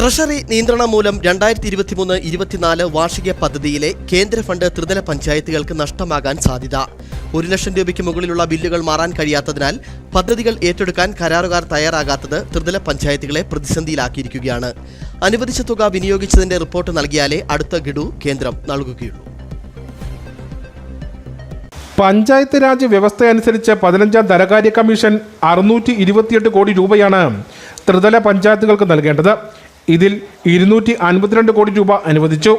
Treasury നിയന്ത്രണം മൂലം രണ്ടായിരത്തി ഇരുപത്തിമൂന്ന് ഇരുപത്തിനാല് വാർഷിക പദ്ധതിയിലെ കേന്ദ്ര ഫണ്ട് ത്രിതല പഞ്ചായത്തുകൾക്ക് നഷ്ടമാകാൻ സാധ്യത. ഒരു ലക്ഷം രൂപയ്ക്ക് മുകളിലുള്ള ബില്ലുകൾ മാറാൻ കഴിയാത്തതിനാൽ പദ്ധതികൾ ഏറ്റെടുക്കാൻ കരാറുകാർ തയ്യാറാകാത്തത് ത്രിതല പഞ്ചായത്തുകളെ പ്രതിസന്ധിയിലാക്കിയിരിക്കുകയാണ്. അനുവദിച്ച തുക വിനിയോഗിച്ചതിന്റെ റിപ്പോർട്ട് നൽകിയാലേ അടുത്ത ഗഡു കേന്ദ്രം നൽകുകയുള്ളൂ. പഞ്ചായത്ത് രാജ് വ്യവസ്ഥ അനുസരിച്ച് പതിനഞ്ചാം ധനകാര്യ കമ്മീഷൻ അറുന്നൂറ്റി ഇരുപത്തിയെട്ട് കോടി രൂപയാണ് ത്രിതല പഞ്ചായത്തുകൾക്ക് നൽകേണ്ടത്. ഇതിൽ ഇരുന്നൂറ്റി അൻപത്തിരണ്ട് കോടി രൂപ അനുവദിച്ചു.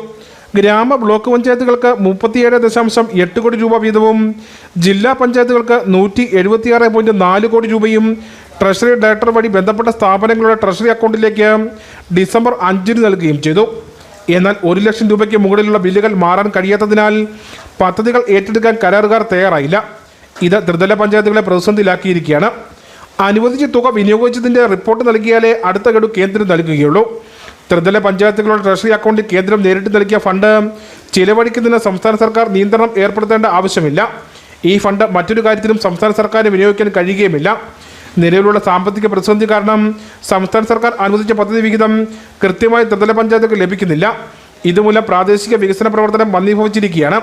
ഗ്രാമ ബ്ലോക്ക് പഞ്ചായത്തുകൾക്ക് മുപ്പത്തിയേഴ് ദശാംശം എട്ട് കോടി രൂപ വീതവും ജില്ലാ പഞ്ചായത്തുകൾക്ക് നൂറ്റി എഴുപത്തിയാറ് പോയിന്റ് നാല് കോടി രൂപയും ട്രഷറി ഡയറക്ടർ വഴി ബന്ധപ്പെട്ട സ്ഥാപനങ്ങളുടെ ട്രഷറി അക്കൗണ്ടിലേക്ക് ഡിസംബർ അഞ്ചിന് നൽകുകയും ചെയ്തു. എന്നാൽ ഒരു ലക്ഷം രൂപയ്ക്ക് മുകളിലുള്ള ബില്ലുകൾ മാറാൻ കഴിയാത്തതിനാൽ പദ്ധതികൾ ഏറ്റെടുക്കാൻ കരാറുകാർ തയ്യാറായില്ല. ഇത് ത്രിതല പഞ്ചായത്തുകളെ പ്രതിസന്ധിയിലാക്കിയിരിക്കുകയാണ്. അനുവദിച്ച തുക വിനിയോഗിച്ചതിന്റെ റിപ്പോർട്ട് നൽകിയാലേ അടുത്ത ഗഡു കേന്ദ്രം നൽകുകയുള്ളൂ. ത്രിതല പഞ്ചായത്തുകളുടെ ട്രഷറി അക്കൗണ്ടിൽ കേന്ദ്രം നേരിട്ട് നൽകിയ ഫണ്ട് ചിലവഴിക്കുന്നതിന് സംസ്ഥാന സർക്കാർ നിയന്ത്രണം ഏർപ്പെടുത്തേണ്ട ആവശ്യമില്ല. ഈ ഫണ്ട് മറ്റൊരു കാര്യത്തിലും സംസ്ഥാന സർക്കാരിന് വിനിയോഗിക്കാൻ കഴിയുകയുമില്ല. നിലവിലുള്ള സാമ്പത്തിക പ്രതിസന്ധി കാരണം സംസ്ഥാന സർക്കാർ അനുവദിച്ച പദ്ധതി വിഹിതം കൃത്യമായി ത്രിതല പഞ്ചായത്തുകൾ ലഭിക്കുന്നില്ല. ഇതുമൂലം പ്രാദേശിക വികസന പ്രവർത്തനം മന്ദീഭവിച്ചിരിക്കുകയാണ്.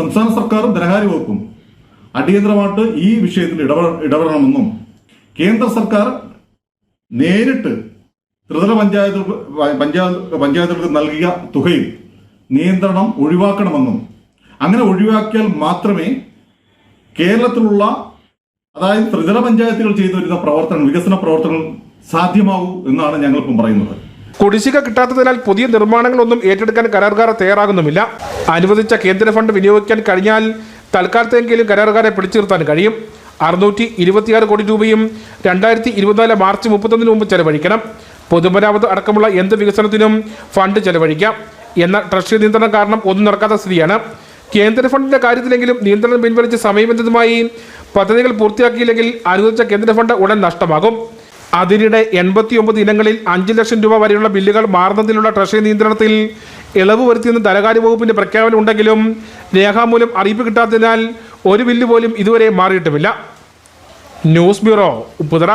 സംസ്ഥാന സർക്കാരും ധനകാര്യ വകുപ്പും അടിയന്തരമായിട്ട് ഈ വിഷയത്തിൽ ഇടപെടണമെന്നും കേന്ദ്ര സർക്കാർ നേരിട്ട് ത്രിതല പഞ്ചായത്ത് പഞ്ചായത്ത് പഞ്ചായത്തുകൾക്ക് നൽകിയ തുകയിൽ നിയന്ത്രണം ഒഴിവാക്കണമെന്നും അങ്ങനെ ഒഴിവാക്കിയാൽ മാത്രമേ കേരളത്തിലുള്ള അതായത് ത്രിതല പഞ്ചായത്തുകൾ ചെയ്തു വരുന്ന പ്രവർത്തനം വികസന പ്രവർത്തനങ്ങൾ സാധ്യമാകൂ എന്നാണ് ഞങ്ങളിപ്പം പറയുന്നത്. കുടിശ്ശിക കിട്ടാത്തതിനാൽ പുതിയ നിർമ്മാണങ്ങളൊന്നും ഏറ്റെടുക്കാൻ കരാറുകാർ തയ്യാറാകുന്നുമില്ല. അനുവദിച്ച കേന്ദ്ര ഫണ്ട് വിനിയോഗിക്കാൻ കഴിഞ്ഞാൽ തൽക്കാലത്തെങ്കിലും കരാറുകാരെ പിടിച്ചു നിർത്താൻ കഴിയും. അറുന്നൂറ്റി ഇരുപത്തിയാറ് കോടി രൂപയും രണ്ടായിരത്തി ഇരുപത്തിനാല് മാർച്ച് മുപ്പത്തൊന്നിന് മുമ്പ് ചെലവഴിക്കണം. പൊതുമരാമത്ത് അടക്കമുള്ള എന്ത് വികസനത്തിനും ഫണ്ട് ചെലവഴിക്കാം. എന്ന ട്രഷറി നിയന്ത്രണം കാരണം ഒന്നും നടക്കാത്ത സ്ഥിതിയാണ്. കേന്ദ്ര ഫണ്ടിന്റെ കാര്യത്തിലെങ്കിലും നിയന്ത്രണം പിൻവലിച്ച് സമയബന്ധിതമായി പദ്ധതികൾ പൂർത്തിയാക്കിയില്ലെങ്കിൽ അനുവദിച്ച കേന്ദ്ര ഫണ്ട് ഉടൻ നഷ്ടമാകും. അതിനിടെ എൺപത്തിയൊമ്പത് ഇനങ്ങളിൽ അഞ്ച് ലക്ഷം രൂപ വരെയുള്ള ബില്ലുകൾ മാറുന്നതിലുള്ള ട്രഷറി നിയന്ത്രണത്തിൽ ഇളവ് വരുത്തിയെന്ന് ധനകാര്യ വകുപ്പിന്റെ പ്രഖ്യാപനം ഉണ്ടെങ്കിലും രേഖാമൂലം അറിയിപ്പ് കിട്ടാത്തതിനാൽ ഒരു ബില്ല് പോലും ഇതുവരെ മാറിയിട്ടുമില്ല. News bureau Upputhara.